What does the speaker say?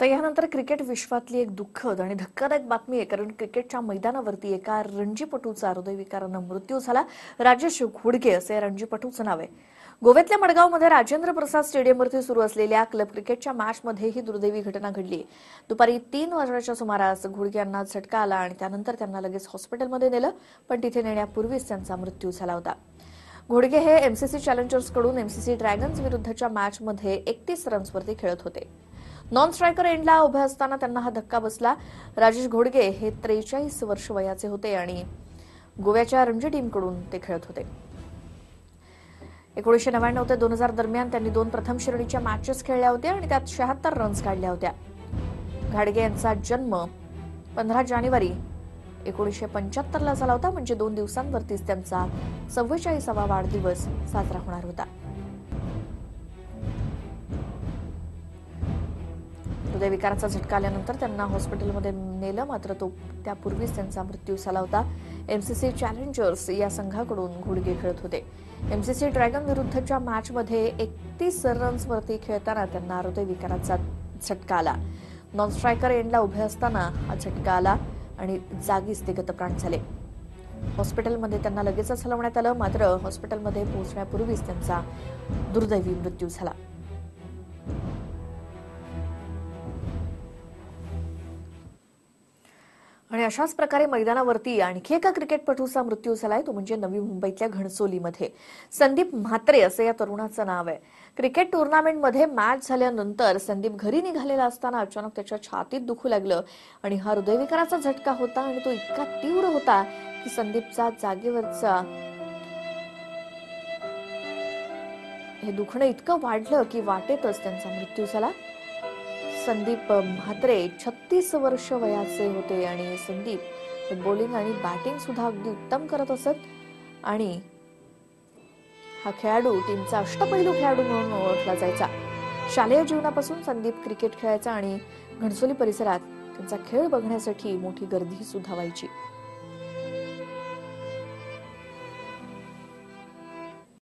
तर यानंतर क्रिकेट विश्वातली एक दुःखद आणि धक्कादायक बातमी आहे कारण क्रिकेटच्या मैदानावरती एका रणजीपटूचा हृदयविकारानं मृत्यू झाला. राजेश घोडगे असे रणजीपटूचं नाव आहे. गोव्यातल्या मडगावमध्ये राजेंद्र प्रसाद स्टेडियमवरती सुरू असलेल्या क्लब क्रिकेटच्या मॅचमध्ये ही दुर्दैवी घटना घडली. दुपारी तीन वाजण्याच्या सुमारास घोडगे यांना झटका आला आणि त्यानंतर त्यांना लगेच हॉस्पिटलमध्ये नेलं पण तिथे नेण्यापूर्वीच त्यांचा मृत्यू झाला होता. घोडगे हे एमसीसी चॅलेंजर्सकडून एमसीसी ड्रॅगन्स विरुद्धच्या मॅचमध्ये एकतीस रन्सवरती खेळत होते. नॉन स्ट्रायकर एंडला उभे असताना त्यांना हा धक्का बसला. राजेश घोडगे हे त्रेचाळीस वर्ष वयाचे होते आणि गोव्याच्या रणजी टीमकडून ते खेळत होते. एकोणीसशे नव्याण्णव ते दोन हजार दरम्यान त्यांनी दोन प्रथम श्रेणीच्या मॅचेस खेळल्या होत्या आणि त्यात शहात्तर रन्स काढल्या होत्या. घाडगे यांचा जन्म पंधरा जानेवारी एकोणीसशे पंच्याहत्तरला झाला होता म्हणजे दोन दिवसांवरतीच त्यांचा चव्वेचाळीसावा वाढदिवस साजरा होणार होता. हृदयविकाराचा झटका आल्यानंतर त्यांना हॉस्पिटलमध्ये नेलं. मात्र तो त्यापूर्वीच त्यांचा मृत्यू झाला होता. एमसीसी चॅलेंजर्स या संघाकडून घोडगे खेळत होते. एमसीसी ड्रॅगन विरुद्धच्या मॅचमध्ये एकतीस रन्सवरती खेळताना त्यांना हृदयविकाराचा झटका आला. नॉन स्ट्रायकर एंडला उभे असताना हा झटका आला आणि जागीच ते गतप्राण झाले. हॉस्पिटलमध्ये त्यांना लगेचच हलवण्यात आलं. मात्र हॉस्पिटलमध्ये पोहोचण्यापूर्वीच त्यांचा दुर्दैवी मृत्यू झाला. आणि अशाच प्रकारे मैदानावरती आणखी एका क्रिकेटपटूचा मृत्यू झालाय. तो म्हणजे नवी मुंबईतल्या घणसोलीमध्ये. संदीप म्हात्रे असं या तरुणाचं नाव आहे. क्रिकेट टुर्नामेंटमध्ये मॅच झाल्यानंतर संदीप घरी निघालेला असताना अचानक त्याच्या छातीत दुखू लागलं आणि हा हृदयविकाराचा झटका होता आणि तो इतका तीव्र होता की संदीपचा जागेवरचा हे दुखणं इतकं वाढलं की वाटेतच त्यांचा मृत्यू झाला. संदीप म्हात्रे छत्तीस वर्ष वयाचे होते आणि संदीप बॉलिंग आणि बॅटिंग सुद्धा अगदी उत्तम करत असत. आणि हा खेळाडू टीमचा अष्टपैलू खेळाडू म्हणून ओळखला जायचा. शालेय जीवनापासून संदीप क्रिकेट खेळायचा आणि घणसोली परिसरात त्यांचा खेळ बघण्यासाठी मोठी गर्दी सुद्धा व्हायची